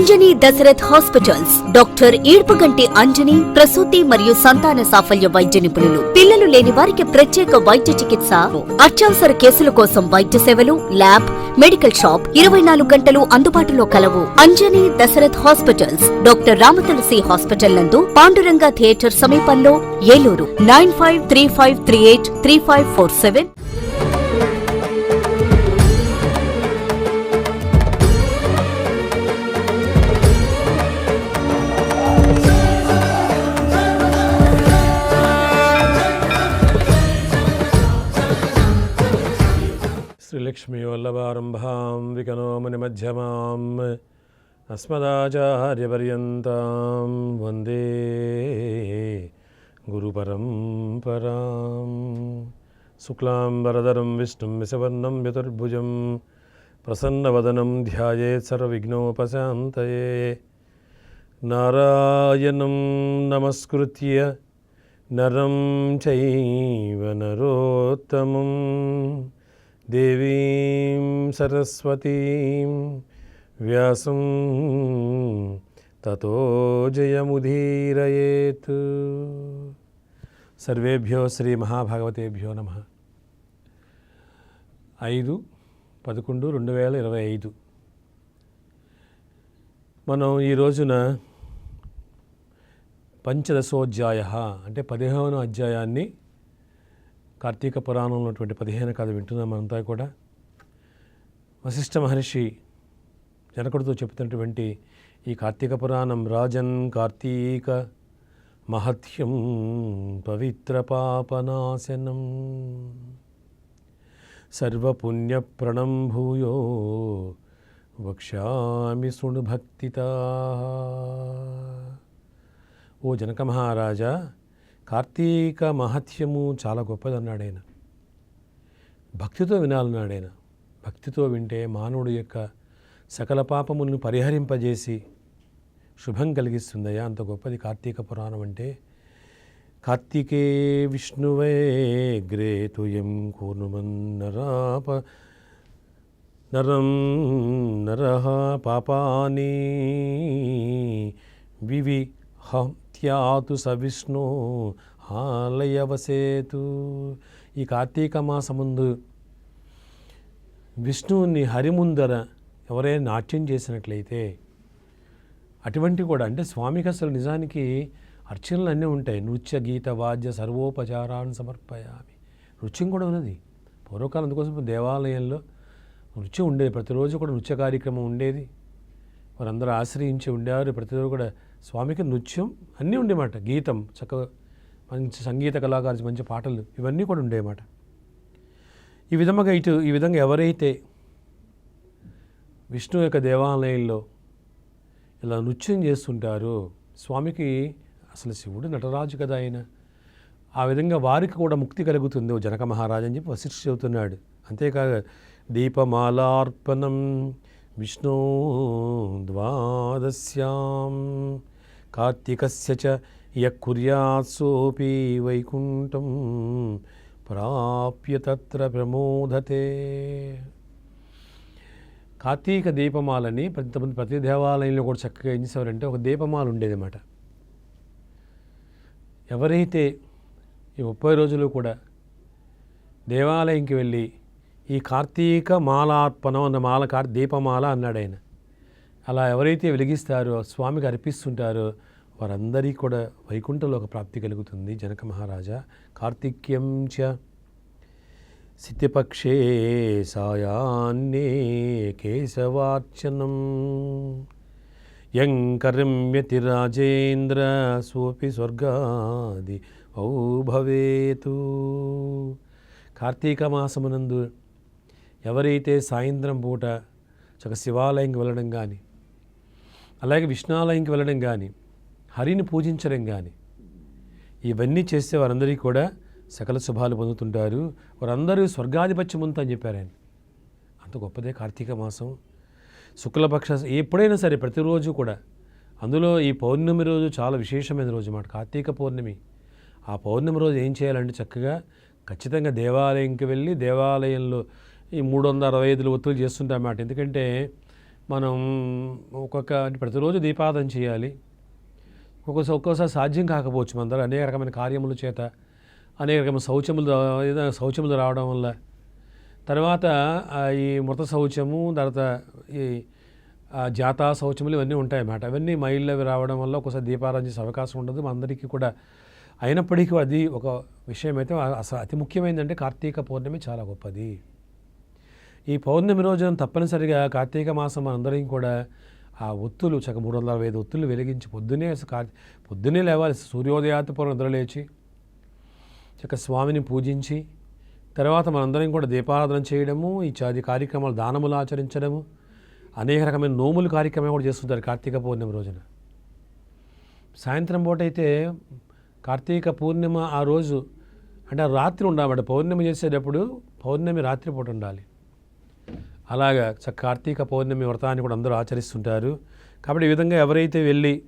Anjani Dashrath hospitals. Doctor Eedpaganti Anjani ప్రసూతి మరియు సంతాన సాఫల్య వైద్య నిపుణులు. పిల్లలు లేని వారికి ప్రత్యేక వైద్య చికిత్స అత్యవసర కేసుల కోసం వైద్య సేవలు ల్యాబ్ మెడికల్ షాప్ ఇరవై నాలుగు గంటలు అందుబాటులో కలవు. Anjani Dasarath hospitals doctor Ramatulasi hospital నందు పాండురంగ థియేటర్ సమీపంలో Eluru. Nine five three five three eight three five four seven శ్రీలక్ష్మీవల్లభారంభాం వికనోమనిమధ్యమాం అస్మదాచార్యపర్యంతం వందే గురుపరంపరాం శుక్లాం వరదరం విష్ణుం విశవర్ణం చతుర్భుజం ప్రసన్నవదనం ధ్యాయేత్ సర్వవిఘ్నోపశాంతయే నారాయణం నమస్కృత్య నరం చైవ నరోత్తమం దేవీం సరస్వతీం వ్యాసం తతో జయముదీరయేత్. సర్వేభ్యో శ్రీ మహాభాగవతేభ్యో నమ. ఐదు పదకొండు రెండు వేల ఇరవై ఐదు. మనం ఈ రోజున పంచదశోధ్యాయ అంటే పదిహేను అధ్యాయాన్ని కార్తీక పురాణంలో ఉన్నటువంటి పదిహేను కథ వింటున్నాం మనంతా కూడా. వశిష్ఠ మహర్షి జనకుడితో చెప్తున్నటువంటి ఈ కార్తీక పురాణం రాజన్ కార్తీక మహత్యం పవిత్ర పాపనాశనం. సర్వపుణ్యప్రణం భూయో వక్ష్యామి శృణు భక్తితా ఓ జనక మహారాజా కార్తీక మహత్యము చాలా గొప్పదన్నాడు ఆయన. భక్తితో వినాలన్నాడు ఆయన. భక్తితో వింటే మానవుడి యొక్క సకల పాపములను పరిహరింపజేసి శుభం కలిగిస్తుందయ్యా అంత గొప్పది కార్తీక పురాణం అంటే. కార్తీకే విష్ణువే గ్రేతుయం కూర్ణుమన్నరాప నరం నర పాపాని వివి హత్యాతు సవిష్ణు ఆలయవసేతు. ఈ కార్తీక మాసముందు విష్ణువుని హరిముందర ఎవరైనా నాట్యం చేసినట్లయితే అటువంటి కూడా అంటే స్వామికి అసలు నిజానికి అర్చనలు అన్నీ ఉంటాయి. నృత్య గీత వాద్య సర్వోపచారాన్ని సమర్పయామి. నృత్యం కూడా ఉన్నది. పూర్వకాలం అందుకోసం దేవాలయంలో నృత్యం ఉండేది. ప్రతిరోజు కూడా నృత్య కార్యక్రమం ఉండేది. వారందరూ ఆశ్రయించి ఉండేవారు. ప్రతిరోజు కూడా స్వామికి నృత్యం అన్నీ ఉండేమాట. గీతం చక్కగా మంచి సంగీత కళాకారు మంచి పాటలు ఇవన్నీ కూడా ఉండేమాట. ఈ విధముగా ఇటు ఈ విధంగా ఎవరైతే విష్ణు యొక్క దేవాలయంలో ఇలా నృత్యం చేస్తుంటారో స్వామికి అసలు శివుడు నటరాజు కదా ఆయన. ఆ విధంగా వారికి కూడా ముక్తి కలుగుతుంది. ఓ జనక మహారాజు అని చెప్పి వశిష్ఠ చెబుతున్నాడు. అంతేకాదు దీపమాలార్పణం విష్ణు ద్వాదశ్యాం కార్తీకస్య చ వైకుంఠం ప్రాప్య తత్ర ప్రమోదతే. కార్తీక దీపమాలని ప్రతి ప్రతి దేవాలయంలో కూడా చక్కగా ఏం చేసేవారంటే ఒక దీపమాల ఉండేదన్నమాట. ఎవరైతే ఈ ముప్పై రోజులు కూడా దేవాలయంకి వెళ్ళి ఈ కార్తీక మాలార్పణం అన్న మాల కార్ దీపమాల అన్నాడు ఆయన. అలా ఎవరైతే వెలిగిస్తారో స్వామికి అర్పిస్తుంటారో వారందరికీ కూడా వైకుంఠంలో ఒక ప్రాప్తి కలుగుతుంది. జనక మహారాజా కార్తిక్యం చ. సిద్ధిపక్షే సాయాన్నే కేశవార్చనం. యంకర్మ్యతి రాజేంద్ర సోపి స్వర్గాది ఔ భవేతు. కార్తీక మాసమునందు ఎవరైతే సాయంత్రం పూట చక్క శివాలయంకి వెళ్ళడం కానీ అలాగే విష్ణాలయంకి వెళ్ళడం కానీ హరిని పూజించడం కానీ ఇవన్నీ చేస్తే వారందరికీ కూడా సకల శుభాలు పొందుతుంటారు. వారందరూ స్వర్గాధిపత్యం ఉందని చెప్పారు ఆయన. అంత గొప్పదే కార్తీక మాసం. శుక్లపక్ష ఎప్పుడైనా సరే ప్రతిరోజు కూడా అందులో ఈ పౌర్ణమి రోజు చాలా విశేషమైన రోజు మాట కార్తీక పౌర్ణమి. ఆ పౌర్ణమి రోజు ఏం చేయాలంటే చక్కగా ఖచ్చితంగా దేవాలయంకి వెళ్ళి దేవాలయంలో ఈ మూడు వందల అరవై ఐదులు ఒత్తులు చేస్తుంటామన్నమాట ఎందుకంటే మనం ఒక్కొక్క అంటే ప్రతిరోజు దీపాదం చేయాలి. ఒక్కోసారి ఒక్కోసారి సాధ్యం కాకపోవచ్చు మన దగ్గర అనేక రకమైన కార్యముల చేత అనేక రకమైన శౌచములు ఏదైనా శౌచములు రావడం వల్ల. తర్వాత ఈ మృత శౌచము తర్వాత ఈ జాతా శౌచములు ఇవన్నీ ఉంటాయన్నమాట అవన్నీ మైళ్ళు అవి రావడం వల్ల ఒకసారి దీపారాధన చేసే అవకాశం ఉండదు. అందరికీ కూడా అయినప్పటికీ అది ఒక విషయం అయితే అసలు అతి ముఖ్యమైనదంటే కార్తీక పౌర్ణమి చాలా గొప్పది. ఈ పౌర్ణమి రోజున తప్పనిసరిగా కార్తీక మాసం మనందరం కూడా ఆ ఒత్తులు చక్క మూడు వందల అరవై ఐదు ఒత్తులు వెలిగించి పొద్దునే అసలు కా పొద్దునే లేవాలి. సూర్యోదయాత పూర్వం నిద్రలేచి చక్క స్వామిని పూజించి తర్వాత మనందరం కూడా దీపారాధన చేయడము ఈ చాది కార్యక్రమాలు దానములు ఆచరించడము అనేక రకమైన నోములు కార్యక్రమం కూడా చేస్తుంటారు కార్తీక పౌర్ణమి రోజున. సాయంత్రం పూట అయితే కార్తీక పూర్ణిమ ఆ రోజు అంటే ఆ రాత్రి ఉండాలి. పౌర్ణమి చేసేటప్పుడు పౌర్ణమి రాత్రి పూట ఉండాలి. అలాగా కార్తీక పౌర్ణమి వ్రతాన్ని కూడా అందరూ ఆచరిస్తుంటారు. కాబట్టి ఈ విధంగా ఎవరైతే వెళ్ళి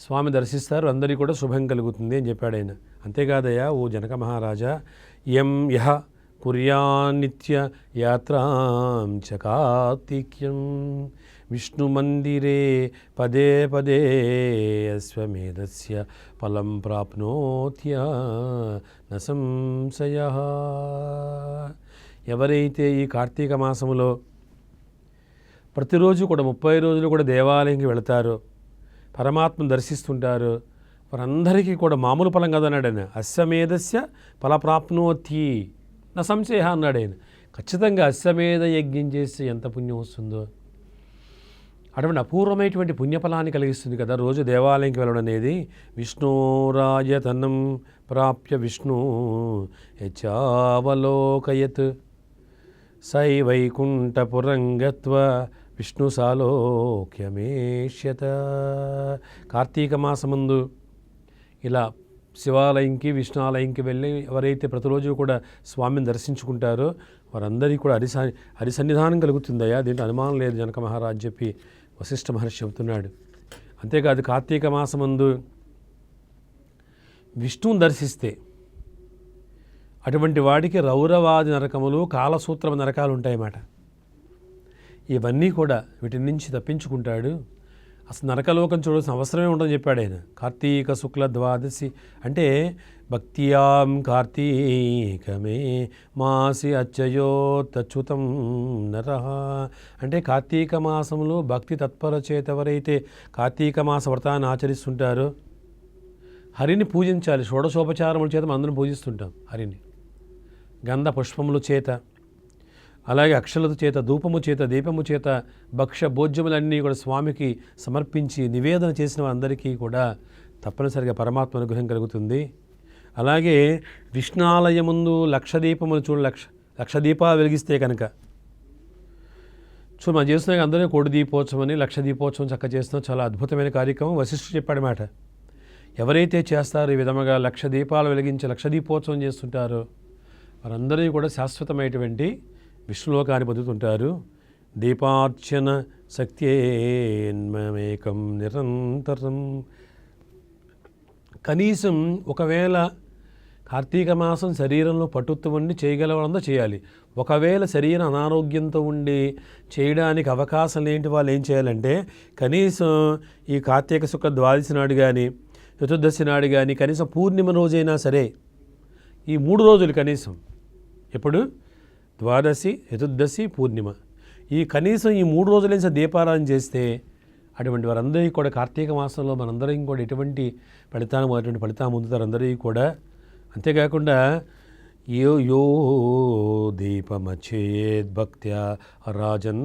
స్వామి దర్శిస్తారో అందరికీ కూడా శుభం కలుగుతుంది అని చెప్పాడు ఆయన. అంతేకాదయ్యా ఓ జనక మహారాజా ఎం యహ కుర్యానిత్య యాత్రాం చ కార్తీక్యం. విష్ణుమందిరే పదే పదే అశ్వమేధస్య ఫలం ప్రాప్నోత్య నసంశయ ఎవరైతే ఈ కార్తీక మాసంలో ప్రతిరోజు కూడా ముప్పై రోజులు కూడా దేవాలయంకి వెళతారో పరమాత్మను దర్శిస్తుంటారు వారందరికీ కూడా మామూలు ఫలం కదన్నాడు ఆయన. అశ్వమేధస్య ఫలప్రాప్నోతి. నా సంశయ అన్నాడు ఆయన. ఖచ్చితంగా అశ్వమేధ యజ్ఞం చేస్తే ఎంత పుణ్యం వస్తుందో. అటువంటి అపూర్వమైనటువంటి పుణ్యఫలాన్ని కలిగిస్తుంది కదా రోజు దేవాలయంకి వెళ్ళడం అనేది. విష్ణురాయతనం ప్రాప్య విష్ణు యచావలోకయత్ సై వైకుంఠపురంగత్వ విష్ణు సాలోక్యమేష్యత కార్తీక మాసముందు ఇలా శివాలయంకి విష్ణుఆలయంకి వెళ్ళి ఎవరైతే ప్రతిరోజు కూడా స్వామిని దర్శించుకుంటారో వారందరికీ కూడా హరిసా హరిసన్నిధానం కలుగుతుందయ్యా. దీంట్లో అనుమానం లేదు. జనక మహారాజ్ చెప్పి వశిష్ఠ మహర్షి చెబుతున్నాడు. అంతేకాదు కార్తీక మాసముందు విష్ణువుని దర్శిస్తే అటువంటి వాడికి రౌరవాది నరకములు కాలసూత్రము నరకాలు ఉంటాయన్నమాట ఇవన్నీ కూడా వీటి నుంచి తప్పించుకుంటాడు. అసలు నరకలోకం చూడాల్సిన అవసరమే ఉండదని చెప్పాడు ఆయన. కార్తీక శుక్ల ద్వాదశి అంటే భక్తియాం కార్తీకమే మాసి అచ్చయోతచ్యుతం నర అంటే కార్తీక మాసంలో భక్తి తత్పర చేత ఎవరైతే కార్తీక మాస వ్రతాన్ని ఆచరిస్తుంటారో హరిని పూజించాలి. షోడశోపచారముల చేత మనందరం పూజిస్తుంటాం హరిని. గంధ పుష్పముల చేత అలాగే అక్షలత చేత ధూపము చేత దీపము చేత భక్ష భోజ్యములన్నీ కూడా స్వామికి సమర్పించి నివేదన చేసిన వారందరికీ కూడా తప్పనిసరిగా పరమాత్మ అనుగ్రహం కలుగుతుంది. అలాగే విష్ణాలయముందు లక్ష దీపములు చూడు లక్ష లక్ష దీపాలు వెలిగిస్తే కనుక. సో మనం చేస్తున్నాక అందరూ కోడి దీపోత్సవం అని లక్ష దీపోత్సవం చక్క చేస్తున్నాం. చాలా అద్భుతమైన కార్యక్రమం. వశిష్ఠుడు చెప్పాడు మాట ఎవరైతే చేస్తారో ఈ విధముగా లక్ష దీపాలు వెలిగించి లక్ష దీపోత్సవం చేస్తుంటారో వారందరూ కూడా శాశ్వతమైనటువంటి విష్ణులోకాన్ని పొందుతుంటారు. దీపార్చన శక్త్యేన్మేకం నిరంతరం. కనీసం ఒకవేళ కార్తీక మాసం శరీరంలో పటుత్వం ఉండి చేయగలవాళ్ళంతా చేయాలి. ఒకవేళ శరీరం అనారోగ్యంతో ఉండి చేయడానికి అవకాశం లేని వాళ్ళు ఏం చేయాలంటే కనీసం ఈ కార్తీక శుక్ర ద్వాదశి నాడు కానీ చతుర్దశి నాడు కానీ కనీసం పూర్ణిమ రోజైనా సరే ఈ మూడు రోజులు కనీసం. ఎప్పుడు? ద్వాదశి చతుర్దశి పూర్ణిమ. ఈ కనీసం ఈ మూడు రోజులైన దీపారాధన చేస్తే అటువంటి వారందరికీ కూడా కార్తీక మాసంలో మనందరం కూడా ఎటువంటి ఫలితాలు అటువంటి ఫలితాలు పొందుతారు అందరికీ కూడా. అంతేకాకుండా యో యో దీపమచేద్భక్త్యా రాజన్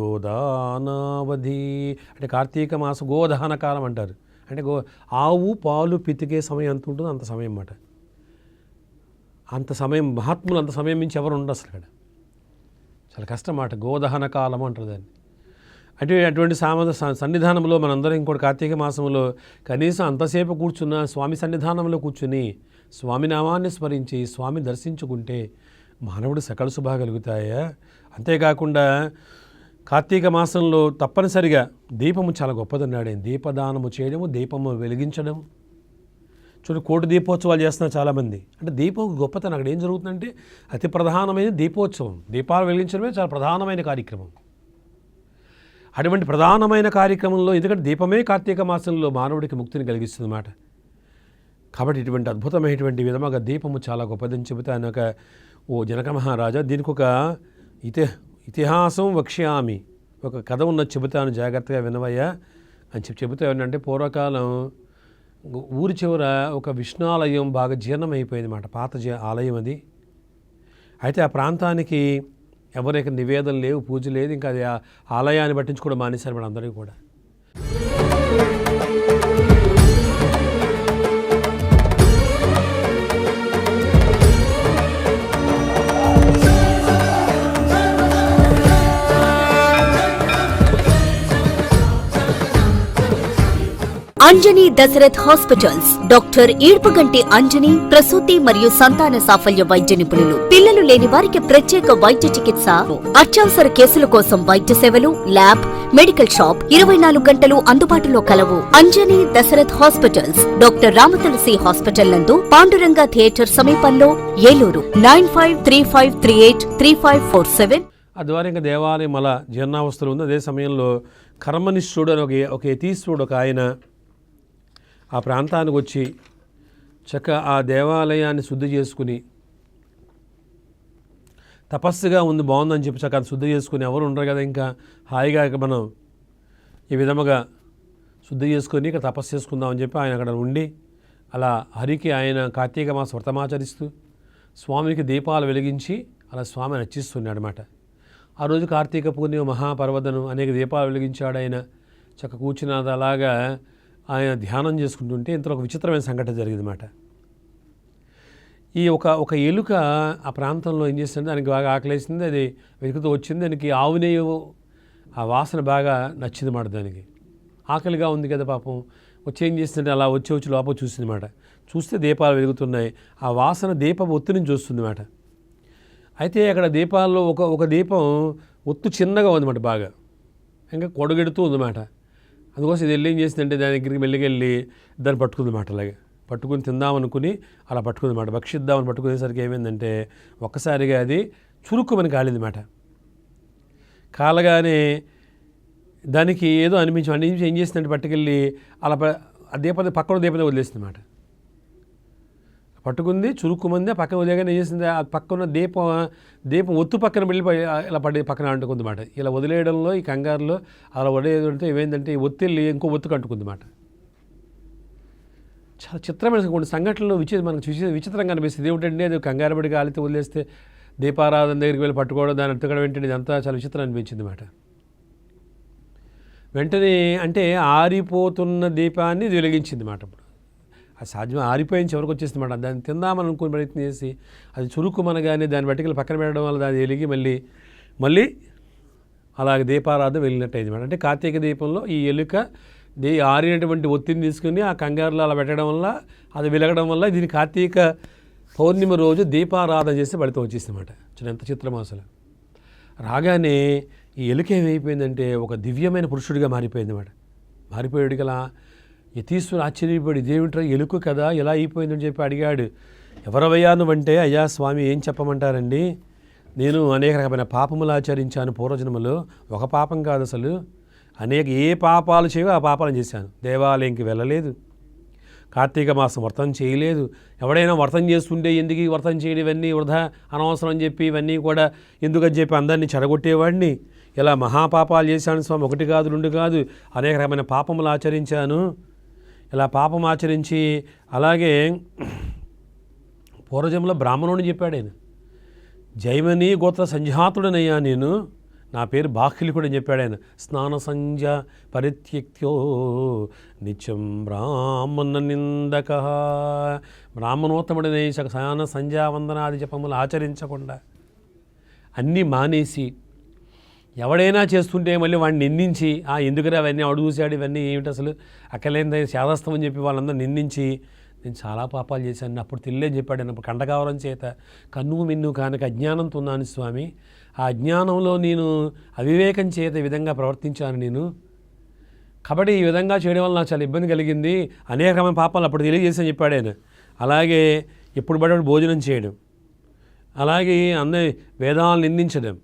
గోదానావధి అంటే కార్తీక మాసం గోదాన కాలం అంటారు. అంటే గో ఆవు పాలు పితికే సమయం ఎంత ఉంటుందో అంత సమయం అన్నమాట. అంత సమయం మహాత్ములు అంత సమయం నుంచి ఎవరు ఉండరు అసలు ఇక్కడ. చాలా కష్టం మాట. గోదహన కాలం అంటారు దాన్ని. అంటే అటువంటి సామ సన్నిధానంలో మనందరం ఇంకోటి కార్తీక మాసంలో కనీసం అంతసేపు కూర్చున్న స్వామి సన్నిధానంలో కూర్చుని స్వామి నామాన్ని స్మరించి స్వామి దర్శించుకుంటే మానవుడు సకల శుభా కలుగుతాయా అంతేకాకుండా కార్తీక మాసంలో తప్పనిసరిగా దీపము చాలా గొప్పదన్నాడు దీపదానము చేయడము దీపము వెలిగించడం చూడు కోటి దీపోత్సవాలు చేస్తున్నారు చాలామంది. అంటే దీపం గొప్పతనం. అక్కడ ఏం జరుగుతుందంటే అతి ప్రధానమైన దీపోత్సవం. దీపాలు వెలిగించడమే చాలా ప్రధానమైన కార్యక్రమం. అటువంటి ప్రధానమైన కార్యక్రమంలో ఎందుకంటే దీపమే కార్తీక మాసంలో మానవుడికి ముక్తిని కలిగిస్తుంది అన్నమాట. కాబట్టి ఇటువంటి అద్భుతమైనటువంటి విధముగా దీపము చాలా గొప్పదని చెబితే ఆయన ఒక ఓ జనక మహారాజా దీనికి ఒక ఇతి ఇతిహాసం వక్ష్యామి ఒక కథ ఉన్న చెబుతాను. జాగ్రత్తగా వినవయ్యా అని చెప్పి చెబుతా ఏంటంటే పూర్వకాలం ఊరి చివర ఒక విష్ణాలయం బాగా జీర్ణమైపోయింది అన్నమాట. పాత ఆలయం అది. అయితే ఆ ప్రాంతానికి ఎవరికి నివేదన లేవు పూజ లేదు ఇంకా అది ఆలయాన్ని పట్టించుకోవడం మానేశారు మన అందరికీ కూడా. అంజనీ దశరథ్ హాస్పిటల్స్. డాక్టర్ ఈడ్పగంటి అంజనీ ప్రసూతి మరియు సంతాన సాఫల్య వైద్య నిపుణులు. పిల్లలు లేని వారికి ప్రత్యేక వైద్య చికిత్స. అత్యవసర కేసుల కోసం వైద్య సేవలు ల్యాబ్ మెడికల్ షాప్ ఇరవై నాలుగు గంటలు అందుబాటులో కలవు. Anjani Dasharath hospitals. Doctor Ramatulasi hospital నందు పాండురంగ థియేటర్ సమీపంలో Eluru. Nine five three five three eight three five four seven. ఆ ద్వారా ఇంకా దేవాలయం అలా జీర్ణావస్థలు ఉంది. అదే సమయంలో కర్మనిష్ఠుడు అని ఒక ఒక యతీశ్వరుడు ఒక ఆయన ఆ ప్రాంతానికి వచ్చి చక్క ఆ దేవాలయాన్ని శుద్ధి చేసుకుని తపస్సుగా ఉంది బాగుందని చెప్పి చక్కగా శుద్ధి చేసుకుని ఎవరు ఉండరు కదా ఇంకా. హాయిగా ఇక మనం ఈ విధముగా శుద్ధి చేసుకొని ఇక్కడ తపస్సు చేసుకుందామని చెప్పి ఆయన అక్కడ ఉండి అలా హరికి ఆయన కార్తీక మాస వ్రతమాచరిస్తూ స్వామికి దీపాలు వెలిగించి అలా స్వామిని రచిస్తున్నాడు అనమాట ఆ రోజు కార్తీక పూర్ణిమ మహాపర్వదను అనేక దీపాలు వెలిగించాడు ఆయన. చక్క కూర్చున్నది అలాగా ఆయన ధ్యానం చేసుకుంటుంటే ఇంతలో ఒక విచిత్రమైన సంఘటన జరిగింది అనమాట ఈ ఒక ఒక ఎలుక ఆ ప్రాంతంలో ఏం చేస్తుంది దానికి బాగా ఆకలేసింది అది వెతుకుతూ వచ్చింది దానికి ఆవు ఆ వాసన బాగా నచ్చింది మాట దానికి. ఆకలిగా ఉంది కదా పాపం. వచ్చి ఏం చేస్తుంటే అలా వచ్చి వచ్చి లోపల చూసింది మాట చూస్తే దీపాలు వెలుగుతున్నాయి. ఆ వాసన దీపం ఒత్తి నుంచి వస్తుంది అయితే అక్కడ దీపాల్లో ఒక ఒక దీపం ఒత్తు చిన్నగా ఉందన్నమాట బాగా. ఇంకా కొడగెడుతూ ఉందన్నమాట. అందుకోసం ఇది వెళ్ళి ఏం చేసిందంటే దాని దగ్గరికి మెల్లికెళ్ళి దాన్ని పట్టుకుందన్నమాట అలాగే. పట్టుకుని తిందామనుకుని అలా పట్టుకుందన్నమాట భక్షిద్దామని పట్టుకునేసరికి ఏమైందంటే ఒక్కసారిగా అది చురుక్కుమని కాలిందన్నమాట కాలగానే దానికి ఏదో అనిపించి అనిపించి ఏం చేసిందంటే పట్టుకెళ్ళి అలా ప- ఆ దీపం పక్కన దీపం వదిలేసిందన్నమాట పట్టుకుంది చురుక్కుమంది పక్కన వదిలేగానే చేసింది? ఆ పక్కన దీపం దీపం ఒత్తు పక్కన వెళ్ళిపోయి ఇలా పడి పక్కన అంటుకుంది మాట ఇలా వదిలేయడంలో ఈ కంగారులో అలా వదిలేదంటే ఏమైందంటే ఈ ఒత్తిళ్ళి ఇంకో ఒత్తుకు అంటుకుంది మాట చాలా చిత్రమైన కొన్ని సంఘటనలు విచి మనకు చూసి విచిత్రంగా అనిపిస్తుంది ఏమిటంటే అది కంగారు పడి కాలితే వదిలేస్తే దీపారాధన దగ్గరికి వెళ్ళి పట్టుకోవడం దాన్ని ఎత్తుకడం ఏంటంటే ఇదంతా చాలా విచిత్రం అనిపించింది మాట వెంటనే అంటే ఆరిపోతున్న దీపాన్ని ఇది వెలిగించింది మాట ఇప్పుడు ఆ సాధ్యం ఆరిపోయిన చివరికి వచ్చేసింది మాట? దాన్ని తిందామని అనుకుని ప్రయత్నం చేసి అది చురుకు మనగానే దాన్ని పక్కన పెట్టడం వల్ల దాన్ని వెలిగి మళ్ళీ మళ్ళీ అలాగే దీపారాధన వెళ్ళినట్టు అయింది అంటే కార్తీక దీపంలో ఈ ఎలుక దీ ఆరినటువంటి ఒత్తిడిని తీసుకుని ఆ కంగారులో అలా పెట్టడం వల్ల అది వెలగడం వల్ల దీని కార్తీక పౌర్ణిమ రోజు దీపారాధన చేసి ఫలితం వచ్చేసింది అనమాట చూడండి ఎంత చిత్రం అసలు. రాగానే ఈ ఎలుక ఏమైపోయిందంటే ఒక దివ్యమైన పురుషుడిగా మారిపోయింది అనమాట మారిపోయాడు గల యతీశ్వరు ఆశ్చర్యపడి దేవుంట్రా ఎలుక కదా ఎలా అయిపోయిందని చెప్పి అడిగాడు. ఎవరవయ్యా నువ్వంటే అయ్యా స్వామి ఏం చెప్పమంటారండి? నేను అనేక రకమైన పాపములు ఆచరించాను పూర్వజన్మలో. ఒక పాపం కాదు అసలు. అనేక ఏ పాపాలు చేయవో ఆ పాపాలను చేశాను. దేవాలయంకి వెళ్ళలేదు. కార్తీక మాసం వ్రతం చేయలేదు. ఎవడైనా వ్రతం చేస్తుంటే ఎందుకు వ్రతం చేయడం ఇవన్నీ వృధా అనవసరం అని చెప్పి ఇవన్నీ కూడా ఎందుకని చెప్పి అందరినీ చెడగొట్టేవాడిని? ఇలా మహాపాపాలు చేశాను స్వామి. ఒకటి కాదు రెండు కాదు. అనేక రకమైన పాపములు ఆచరించాను. ఇలా పాపం ఆచరించి అలాగే పూర్వజంలో బ్రాహ్మణుని చెప్పాడు ఆయన. జైమని గోత్ర సంజాతుడనయ్యా నేను. నా పేరు బాహ్లికుడు అని చెప్పాడు ఆయన. స్నాన సంజ పరిత్యక్త్యో నిత్యం బ్రాహ్మణ నిందక. బ్రాహ్మణోత్తముడనే స్నాన సంధ్యావందనాది జపములు ఆచరించకుండా అన్నీ మానేసి ఎవడైనా చేస్తుంటే మళ్ళీ వాడిని నిందించి ఆ ఎందుకురా అవన్నీ అడుగు చూశాడు ఇవన్నీ ఏమిటి అసలు? అక్కలేని శాదస్తం అని చెప్పి వాళ్ళందరూ నిందించి నేను చాలా పాపాలు చేశాను అప్పుడు తిల్లే చెప్పాడు. అప్పుడు కండకావరం చేత కన్ను మిన్ను కానక అజ్ఞానంతో ఉన్నాను స్వామి. ఆ అజ్ఞానంలో నేను అవివేకం చేత విధంగా ప్రవర్తించాను నేను. కాబట్టి ఈ విధంగా చేయడం వల్ల నాకు చాలా ఇబ్బంది కలిగింది. అనేక రకమైన పాపాలు అప్పుడు తెలియజేసని చెప్పాడు ఆయన. అలాగే ఎప్పుడు పడేవాడు భోజనం చేయడం. అలాగే అన్న వేదాలను నిందించడం.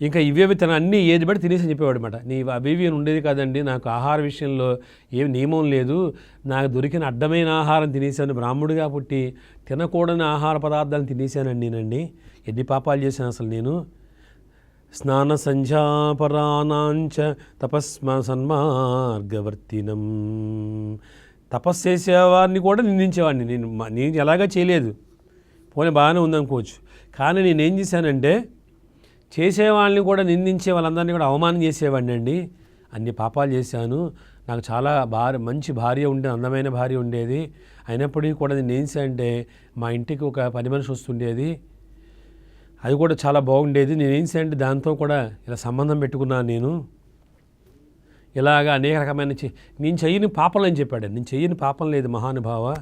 ఇంకా ఇవేవి తన అన్ని ఏది బట్టి తినేసి చెప్పేవాడు అనమాట నీ అవి అని ఉండేది కాదండి నాకు ఆహార విషయంలో ఏం నియమం లేదు. నాకు దొరికిన అడ్డమైన ఆహారం తినేసాను బ్రాహ్మడుగా పుట్టి తినకూడని ఆహార పదార్థాలను తినేసానండి నేనండి. ఎన్ని పాపాలు చేశాను అసలు నేను? స్నాన సంధ్యాపరాణాంచ తపస్మ సన్మార్గవర్తినం. తపస్సు చేసేవారిని కూడా నిందించేవాడిని. నేను నేను ఎలాగా చేయలేదు. పోనీ బాగానే ఉందనుకోవచ్చు. కానీ నేనేం చేశానంటే చేసేవాళ్ళని కూడా నిందించే వాళ్ళందరినీ కూడా అవమానం చేసేవాడిని అండి. అన్ని పాపాలు చేశాను. నాకు చాలా భార్య మంచి భార్య ఉండే అందమైన భార్య ఉండేది. అయినప్పటికీ కూడా నేను ఏం చేశానంటే మా ఇంటికి ఒక పని మనిషి వస్తుండేది. అది కూడా చాలా బాగుండేది. నేను ఏం చేయాలంటే దాంతో కూడా ఇలా సంబంధం పెట్టుకున్నాను నేను. ఇలాగా అనేక రకమైన చె- నేను చెయ్యని పాపం అని చెప్పాడు. నేను చెయ్యని పాపం లేదు మహానుభావ.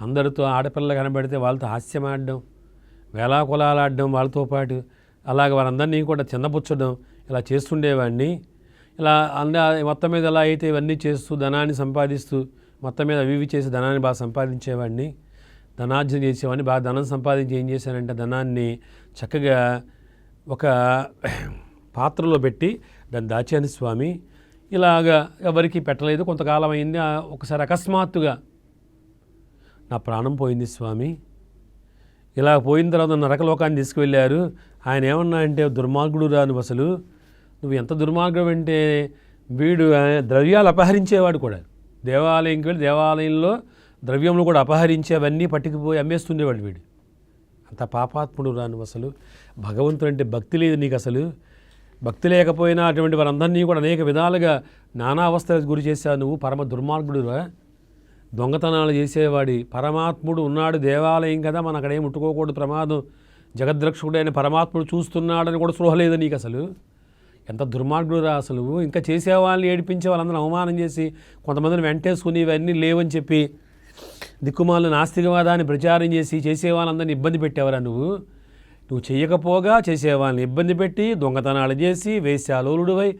అందరితో ఆడపిల్ల కనబడితే వాళ్ళతో హాస్యం ఆడడం వేలాకులాలాడడం వాళ్ళతో పాటు. అలాగ వారందరినీ కూడా చిన్నపుచ్చడం ఇలా చేస్తుండేవాడిని. ఇలా అంద మొత్తం మీద ఎలా అయితే ఇవన్నీ చేస్తూ ధనాన్ని సంపాదిస్తూ మొత్తం మీద అవి ఇవి చేసి ధనాన్ని బాగా సంపాదించేవాడిని. ధనార్జన చేసేవాడిని. బాగా ధనం సంపాదించి ఏం చేశానంటే ధనాన్ని చక్కగా ఒక పాత్రలో పెట్టి దాన్ని దాచాను స్వామి. ఇలాగా ఎవరికి పెట్టలేదు. కొంతకాలం అయింది. ఒకసారి అకస్మాత్తుగా నా ప్రాణం పోయింది స్వామి. ఇలా పోయిన తర్వాత నరకలోకాన్ని తీసుకువెళ్ళారు. ఆయన ఏమన్నా అంటే దుర్మార్గుడు రాను అసలు. నువ్వు ఎంత దుర్మార్గం అంటే వీడు ద్రవ్యాలు అపహరించేవాడు కూడా. దేవాలయంకి వెళ్ళి దేవాలయంలో ద్రవ్యములు కూడా అపహరించి అవన్నీ పట్టుకుపోయి అమ్మేస్తుండేవాడు వీడు. అంత పాపాత్ముడు రాను అసలు. భగవంతుడు అంటే భక్తి లేదు నీకు అసలు. భక్తి లేకపోయినా అటువంటి వారందరినీ కూడా అనేక విధాలుగా నానా అవస్థలకు గురి చేశావు నువ్వు. పరమ దుర్మార్గుడురా. దొంగతనాలు చేసేవాడి పరమాత్ముడు ఉన్నాడు దేవాలయం కదా మనం అక్కడేం ముట్టుకోకూడదు ప్రమాదం. జగద్రక్షకుడైన పరమాత్ముడు చూస్తున్నాడని కూడా స్పృహ లేదు నీకు అసలు. ఎంత దుర్మార్గుడురా అసలు. ఇంకా చేసే వాళ్ళని ఏడిపించే వాళ్ళందరూ అవమానం చేసి కొంతమందిని వెంటేసుకుని ఇవన్నీ లేవని చెప్పి దిక్కుమాలను నాస్తికవాదాన్ని ప్రచారం చేసి చేసే వాళ్ళందరినీ ఇబ్బంది పెట్టేవరా నువ్వు? నువ్వు చేయకపోగా చేసేవాళ్ళని ఇబ్బంది పెట్టి దొంగతనాలు చేసి వేశ్యాలోలుడివై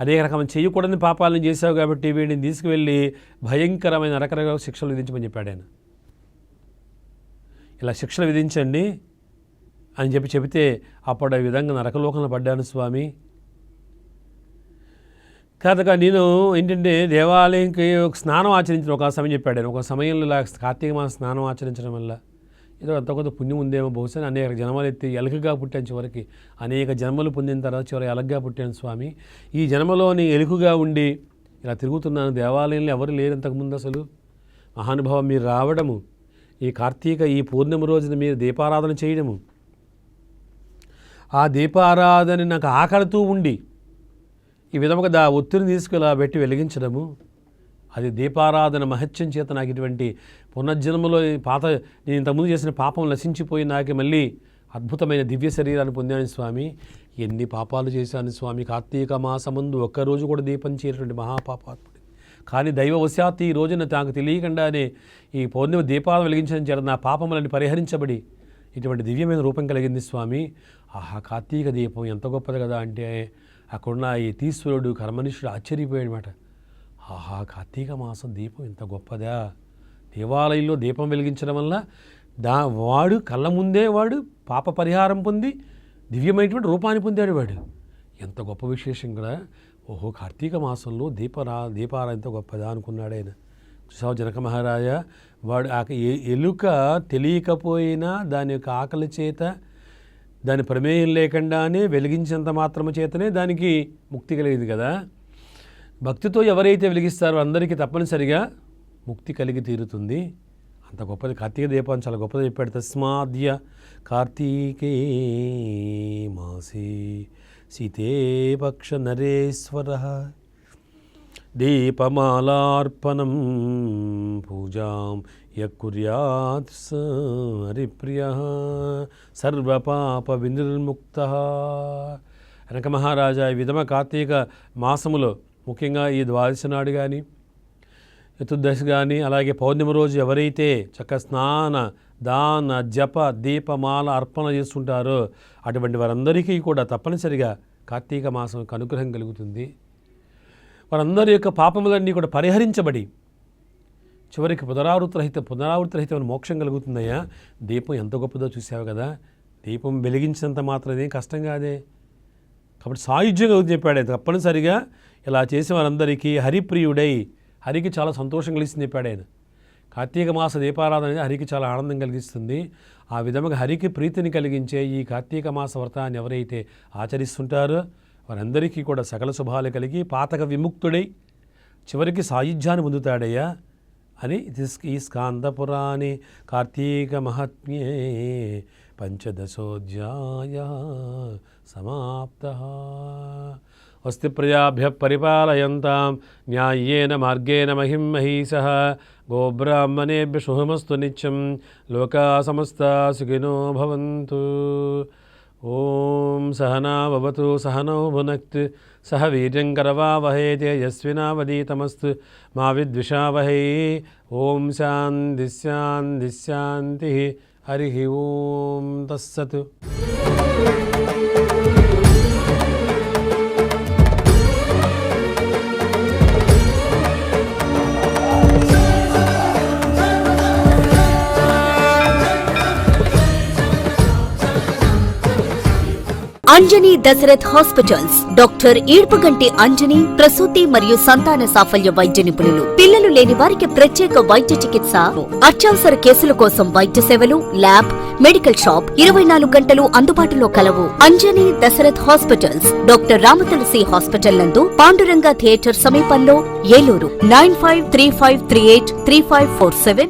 అనేక రకమైన చేయకూడని పాపాలను చేశావు కాబట్టి వీడిని తీసుకువెళ్ళి భయంకరమైన రకరకాల శిక్షలు విధించమని చెప్పాడు ఆయన. ఇలా శిక్షలు విధించండి అని చెప్పి చెబితే అప్పుడు ఆ విధంగా నరకలోకంలో పడ్డాను స్వామి. కాదుగా నేను ఏంటంటే దేవాలయంకి ఒక స్నానం ఆచరించిన ఒక సమయం చెప్పాడు ఒక సమయంలో ఇలా కార్తీక మాసం స్నానం ఆచరించడం వల్ల ఏదో అంత కొంత పుణ్యం ఉందేమో బహుశా అనేక జన్మలు ఎత్తి ఎలుకగా పుట్టాను చివరికి. అనేక జన్మలు పొందిన తర్వాత చివరి ఎలకగా పుట్టాను స్వామి. ఈ జన్మలోని ఎలుకగా ఉండి ఇలా తిరుగుతున్నాను. దేవాలయంలో ఎవరు లేరు ఇంతకుముందు అసలు? మహానుభావం మీరు రావడము ఈ కార్తీక ఈ పూర్ణిమ రోజున మీరు దీపారాధన చేయడము ఆ దీపారాధన నాకు ఆకలితూ ఉండి ఈ విధముగా దా ఒత్తిడిని తీసుకుని ఇలా పెట్టి వెలిగించడము అది దీపారాధన మహత్యం చేత నాకు ఇటువంటి పునర్జన్మలో పాత నేను ఇంతకుముందు చేసిన పాపం నశించిపోయి నాకు మళ్ళీ అద్భుతమైన దివ్య శరీరాన్ని పొందాను స్వామి. ఎన్ని పాపాలు చేశాను స్వామి. కార్తీక మాసముందు ఒక్కరోజు కూడా దీపం చేయటువంటి మహాపాపాత్ముడి. కానీ దైవవశాత్తు ఈ రోజున నాకు తెలియకుండానే ఈ పౌర్ణిమ దీపాలను వెలిగించడం చేత నా పాపములని పరిహరించబడి ఇటువంటి దివ్యమైన రూపం కలిగింది స్వామి. ఆహా కార్తీక దీపం ఎంత గొప్పది కదా అంటే అక్కడున్న ఈ తీశ్వరుడు కర్మనిష్ఠుడు ఆశ్చర్యపోయాడనమాట ఆహా కార్తీక మాసం దీపం ఇంత గొప్పదా? దేవాలయంలో దీపం వెలిగించడం వల్ల దా వాడు కళ్ళ ముందే వాడు పాప పరిహారం పొంది దివ్యమైనటువంటి రూపాన్ని పొందాడు వాడు. ఎంత గొప్ప విశేషం కూడా ఓహో కార్తీక మాసంలో దీపరా దీపారా ఎంత గొప్పదా అనుకున్నాడు ఆయన. చూసావు జనక మహారాజ? వాడు ఆ ఎలుక తెలియకపోయినా దాని యొక్క ఆకలి చేత దాని ప్రమేయం లేకుండానే వెలిగించినంత మాత్రము చేతనే దానికి ముక్తి కలిగింది కదా. భక్తితో ఎవరైతే వెలిగిస్తారో అందరికీ తప్పనిసరిగా ముక్తి కలిగి తీరుతుంది. అంత గొప్పది కార్తీక దీపం చాలా గొప్పది చెప్పాడు. తస్మాద్య కార్తీకే మాసే సీతే పక్ష నరేశ్వర దీపమాలార్పణం పూజాం యకుర్యాత్ స హరిప్రియ సర్వపాప వినిర్ముక్త వెనక మహారాజా ఈ విధమ కార్తీక మాసములో ముఖ్యంగా ఈ ద్వాదశి నాడు కానీ చతుర్దశి కానీ అలాగే పౌర్ణమి రోజు ఎవరైతే చక్క స్నాన దాన జప దీపమాల అర్పణ చేస్తుంటారో అటువంటి వారందరికీ కూడా తప్పనిసరిగా కార్తీక మాసం యొక్క అనుగ్రహం కలుగుతుంది. వారందరి యొక్క పాపములన్నీ కూడా పరిహరించబడి చివరికి పునరావృతరహిత పునరావృతరహితమైన మోక్షం కలుగుతుందయ్యా. దీపం ఎంత గొప్పదో చూసావు కదా. దీపం వెలిగించినంత మాత్రం ఏం కష్టం కాదే. కాబట్టి సాయుధ్యంగా చెప్పాడు తప్పనిసరిగా ఇలా చేసే వారందరికీ హరిప్రియుడై హరికి చాలా సంతోషం కలిగిస్తుంది చెప్పాడు ఆయన. కార్తీక మాస దీపారాధన అనేది హరికి చాలా ఆనందం కలిగిస్తుంది. ఆ విధముగా హరికి ప్రీతిని కలిగించే ఈ కార్తీక మాస వ్రతాన్ని ఎవరైతే ఆచరిస్తుంటారో వారందరికీ కూడా సకల శుభాలు కలిగి పాతక విముక్తుడై చివరికి సాయుధ్యాన్ని పొందుతాడయ్యా అని ఈ స్కాందపురాణి కార్తీక మహాత్మ్యే పంచదశోధ్యాయ సమాప్త. अस्थिप्रजाभ्य परिपालयता न्याय्येन मगेन महिं महीसः गोब्राह्मणेभ्य शुभमस्तु नित्यं लोका समस्ता सुखिनो भवन्तु। ॐ सहना भवतु, सहनौ भुनक्त्। सह वीर्यङ्करवावहै तेजस्विनावदीतमस्तु मा विद्विषावहै। ॐ शान्तिः। हरिः ॐ तत्सत्। అంజనీ దశరథ్ హాస్పిటల్స్. డాక్టర్ ఈడ్పగంటి అంజనీ ప్రసూతి మరియు సంతాన సాఫల్య వైద్య నిపుణులు. పిల్లలు లేని వారికి ప్రత్యేక వైద్య చికిత్స అత్యవసర కేసుల కోసం వైద్య సేవలు ల్యాబ్ మెడికల్ షాప్ ఇరవై నాలుగు గంటలు అందుబాటులో కలవు. Anjani Dasharath hospitals doctor Ramatulasi hospital నందు పాండురంగ థియేటర్ సమీపంలో Eluru. Nine five three five three eight three five four seven